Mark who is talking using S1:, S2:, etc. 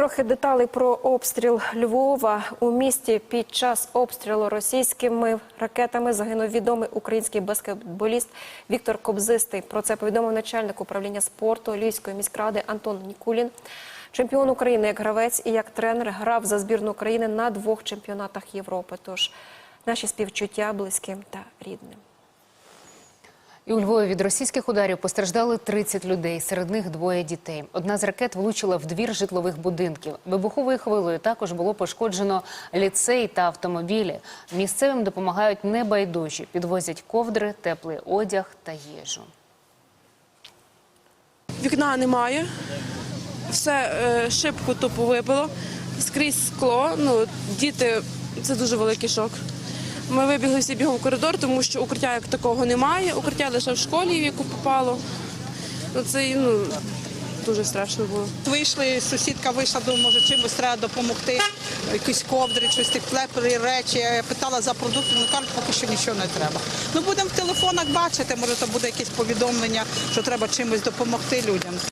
S1: трохи деталей про обстріл Львова. У місті під час обстрілу російськими ракетами загинув відомий український баскетболіст Віктор Кобзистий. Про це повідомив начальник управління спорту Львівської міськради Антон Нікулін. Чемпіон України як гравець і як тренер грав за збірну України на двох чемпіонатах Європи. Тож наші співчуття близьким та рідним.
S2: І у Львові від російських ударів постраждали 30 людей, серед них двоє дітей. Одна з ракет влучила в двір житлових будинків. Вибуховою хвилею також було пошкоджено ліцей та автомобілі. Місцевим допомагають небайдужі, підвозять ковдри, теплий одяг та їжу.
S3: Вікна немає, все е, шибку тупо вибило, скрізь скло. Ну, діти це дуже великий шок. Ми вибігли всі бігом в коридор, тому що укриття як такого немає. Укриття лише в школі, в яку попало. Ну, це ну, дуже страшно було.
S4: Вийшли, сусідка вийшла, думаю, може чимось треба допомогти, якісь ковдри, щось теплі речі. Я питала за продукти, ну кажуть, поки що нічого не треба. Ну будемо в телефонах бачити, може то буде якесь повідомлення, що треба чимось допомогти людям.